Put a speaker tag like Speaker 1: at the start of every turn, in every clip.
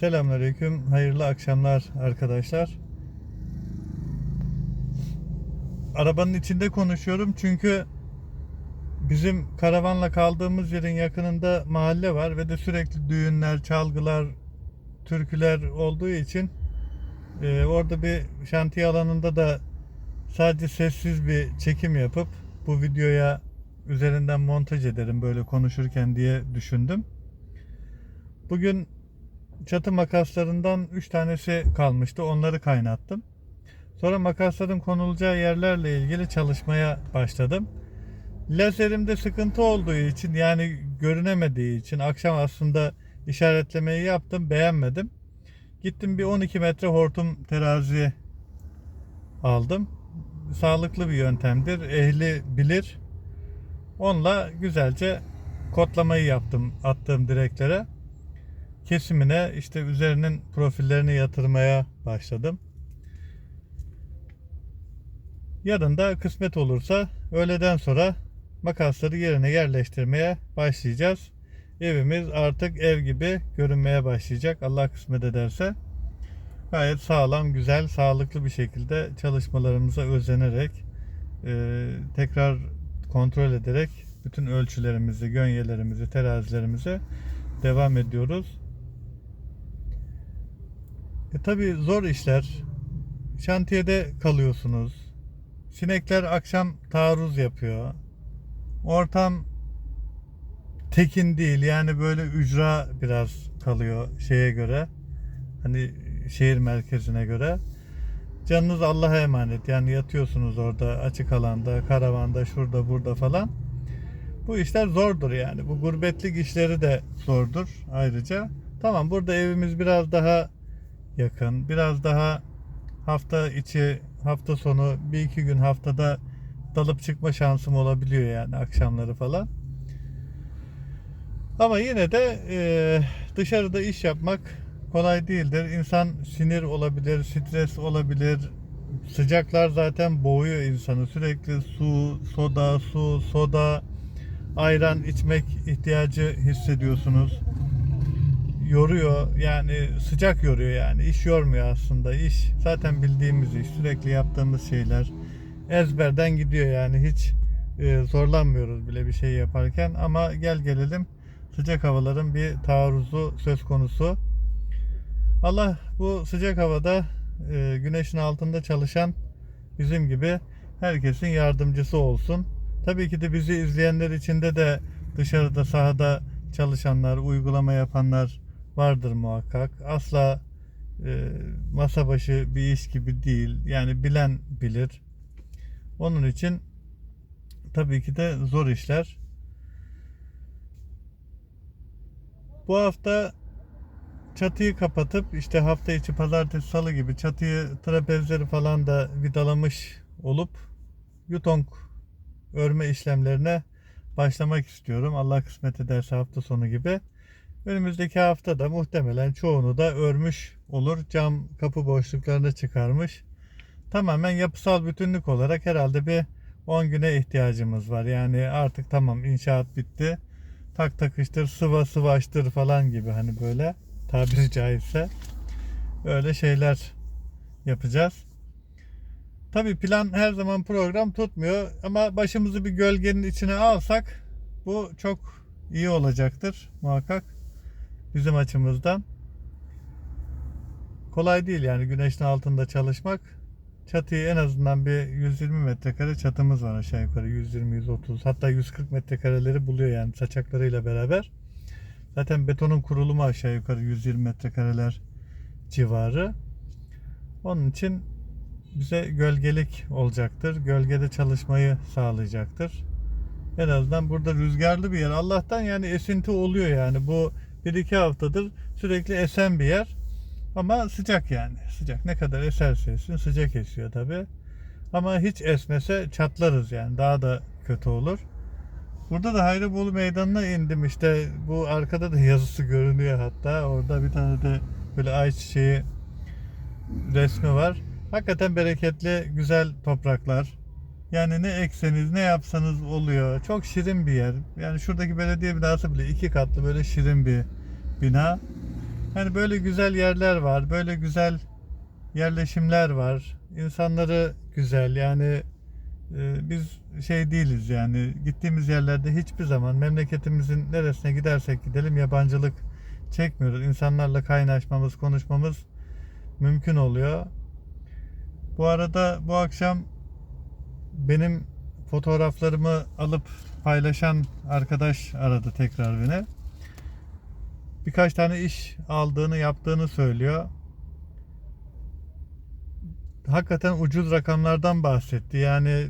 Speaker 1: Selamünaleyküm. Hayırlı akşamlar arkadaşlar. Arabanın içinde konuşuyorum çünkü bizim karavanla kaldığımız yerin yakınında mahalle var ve de sürekli düğünler, çalgılar, türküler olduğu için e, orada bir şantiye alanında da sadece sessiz bir çekim yapıp bu videoya üzerinden montaj ederim böyle konuşurken diye düşündüm. Bugün çatı makaslarından 3 tanesi kalmıştı. Onları kaynattım. Sonra makasların konulacağı yerlerle ilgili çalışmaya başladım. Lazerimde sıkıntı olduğu için yani görünemediği için akşam aslında işaretlemeyi yaptım beğenmedim. Gittim bir 12 metre hortum terazi aldım. Sağlıklı bir yöntemdir. Ehli bilir. Onunla güzelce kodlamayı yaptım attığım direklere kesimine işte üzerinin profillerini yatırmaya başladım. Yarın da kısmet olursa öğleden sonra makasları yerine yerleştirmeye başlayacağız. Evimiz artık ev gibi görünmeye başlayacak. Allah kısmet ederse gayet sağlam, güzel, sağlıklı bir şekilde çalışmalarımıza özenerek e, tekrar kontrol ederek bütün ölçülerimizi, gönyelerimizi, terazilerimizi devam ediyoruz. E tabi zor işler. Şantiyede kalıyorsunuz. Sinekler akşam taarruz yapıyor. Ortam tekin değil. Yani böyle ücra biraz kalıyor şeye göre. Hani şehir merkezine göre. Canınız Allah'a emanet. Yani yatıyorsunuz orada açık alanda, karavanda, şurada, burada falan. Bu işler zordur yani. Bu gurbetlik işleri de zordur ayrıca. Tamam burada evimiz biraz daha yakın. Biraz daha hafta içi, hafta sonu bir iki gün haftada dalıp çıkma şansım olabiliyor yani akşamları falan. Ama yine de e, dışarıda iş yapmak kolay değildir. İnsan sinir olabilir, stres olabilir. Sıcaklar zaten boğuyor insanı. Sürekli su, soda, su, soda, ayran içmek ihtiyacı hissediyorsunuz yoruyor. Yani sıcak yoruyor yani. İş yormuyor aslında. İş zaten bildiğimiz iş sürekli yaptığımız şeyler ezberden gidiyor yani. Hiç e, zorlanmıyoruz bile bir şey yaparken. Ama gel gelelim sıcak havaların bir taarruzu söz konusu. Allah bu sıcak havada e, güneşin altında çalışan bizim gibi herkesin yardımcısı olsun. Tabii ki de bizi izleyenler içinde de dışarıda sahada çalışanlar uygulama yapanlar vardır muhakkak. Asla e, masa başı bir iş gibi değil. Yani bilen bilir. Onun için tabii ki de zor işler. Bu hafta çatıyı kapatıp işte hafta içi pazartesi salı gibi çatıyı trapezleri falan da vidalamış olup yutong örme işlemlerine başlamak istiyorum. Allah kısmet ederse hafta sonu gibi. Önümüzdeki hafta da muhtemelen çoğunu da örmüş olur. Cam kapı boşluklarını çıkarmış. Tamamen yapısal bütünlük olarak herhalde bir 10 güne ihtiyacımız var. Yani artık tamam inşaat bitti. Tak takıştır, sıva sıvaştır falan gibi hani böyle tabiri caizse öyle şeyler yapacağız. Tabi plan her zaman program tutmuyor ama başımızı bir gölgenin içine alsak bu çok iyi olacaktır muhakkak bizim açımızdan. Kolay değil yani güneşin altında çalışmak. Çatıyı en azından bir 120 metrekare çatımız var aşağı yukarı 120-130 hatta 140 metrekareleri buluyor yani saçaklarıyla beraber. Zaten betonun kurulumu aşağı yukarı 120 metrekareler civarı. Onun için bize gölgelik olacaktır. Gölgede çalışmayı sağlayacaktır. En azından burada rüzgarlı bir yer. Allah'tan yani esinti oluyor yani. Bu 1-2 haftadır sürekli esen bir yer. Ama sıcak yani. Sıcak. Ne kadar eserse esin sıcak esiyor tabi. Ama hiç esmese çatlarız yani. Daha da kötü olur. Burada da Hayrabolu Meydanı'na indim işte. Bu arkada da yazısı görünüyor hatta. Orada bir tane de böyle ayçiçeği resmi var. Hakikaten bereketli, güzel topraklar. Yani ne ekseniz ne yapsanız oluyor. Çok şirin bir yer. Yani şuradaki belediye binası bile iki katlı böyle şirin bir bina. Yani böyle güzel yerler var, böyle güzel yerleşimler var. İnsanları güzel yani e, biz şey değiliz yani gittiğimiz yerlerde hiçbir zaman memleketimizin neresine gidersek gidelim yabancılık çekmiyoruz. İnsanlarla kaynaşmamız, konuşmamız mümkün oluyor. Bu arada bu akşam benim fotoğraflarımı alıp paylaşan arkadaş aradı tekrar beni. Birkaç tane iş aldığını, yaptığını söylüyor. Hakikaten ucuz rakamlardan bahsetti. Yani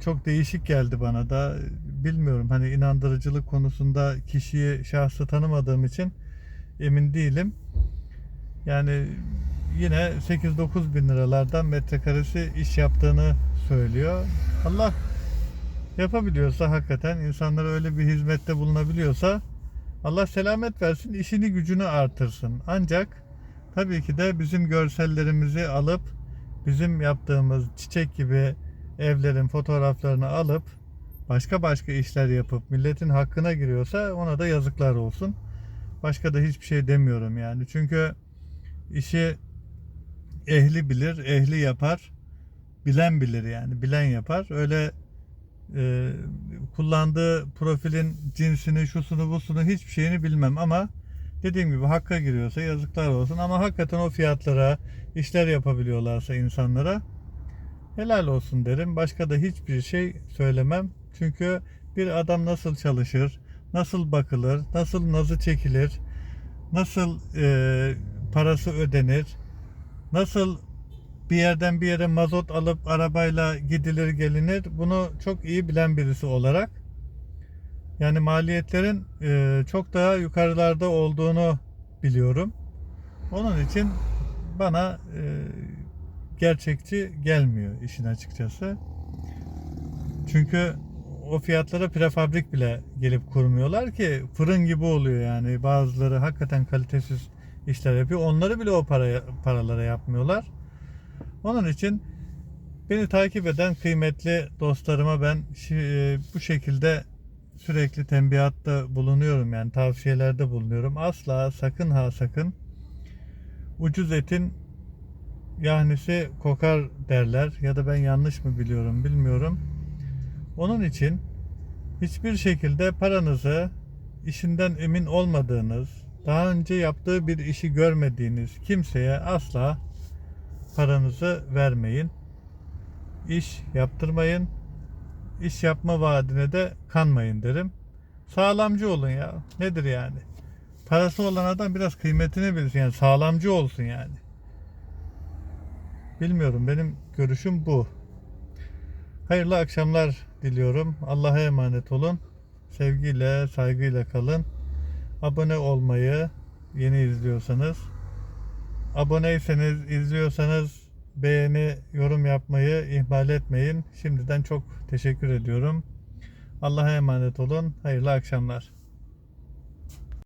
Speaker 1: çok değişik geldi bana da. Bilmiyorum hani inandırıcılık konusunda kişiyi, şahsı tanımadığım için emin değilim. Yani yine 8-9 bin liralardan metrekaresi iş yaptığını söylüyor. Allah yapabiliyorsa hakikaten insanlara öyle bir hizmette bulunabiliyorsa Allah selamet versin, işini gücünü artırsın. Ancak tabii ki de bizim görsellerimizi alıp bizim yaptığımız çiçek gibi evlerin fotoğraflarını alıp başka başka işler yapıp milletin hakkına giriyorsa ona da yazıklar olsun. Başka da hiçbir şey demiyorum yani. Çünkü işi ehli bilir, ehli yapar. Bilen bilir yani. Bilen yapar. Öyle e, kullandığı profilin cinsini, şusunu, busunu hiçbir şeyini bilmem ama dediğim gibi hakka giriyorsa yazıklar olsun ama hakikaten o fiyatlara işler yapabiliyorlarsa insanlara helal olsun derim. Başka da hiçbir şey söylemem. Çünkü bir adam nasıl çalışır, nasıl bakılır, nasıl nazı çekilir, nasıl e, parası ödenir, nasıl bir yerden bir yere mazot alıp arabayla gidilir gelinir bunu çok iyi bilen birisi olarak yani maliyetlerin e, çok daha yukarılarda olduğunu biliyorum. Onun için bana e, gerçekçi gelmiyor işin açıkçası. Çünkü o fiyatlara prefabrik bile gelip kurmuyorlar ki fırın gibi oluyor yani. Bazıları hakikaten kalitesiz işler yapıyor. Onları bile o paraya, paralara yapmıyorlar. Onun için beni takip eden kıymetli dostlarıma ben şi- bu şekilde sürekli tembihatta bulunuyorum yani tavsiyelerde bulunuyorum. Asla sakın ha sakın ucuz etin yahnisi kokar derler ya da ben yanlış mı biliyorum bilmiyorum. Onun için hiçbir şekilde paranızı işinden emin olmadığınız, daha önce yaptığı bir işi görmediğiniz kimseye asla paranızı vermeyin. İş yaptırmayın. İş yapma vaadine de kanmayın derim. Sağlamcı olun ya. Nedir yani? Parası olan adam biraz kıymetini bilsin. Yani sağlamcı olsun yani. Bilmiyorum benim görüşüm bu. Hayırlı akşamlar diliyorum. Allah'a emanet olun. Sevgiyle, saygıyla kalın. Abone olmayı yeni izliyorsanız Aboneyseniz, izliyorsanız beğeni, yorum yapmayı ihmal etmeyin. Şimdiden çok teşekkür ediyorum. Allah'a emanet olun. Hayırlı akşamlar.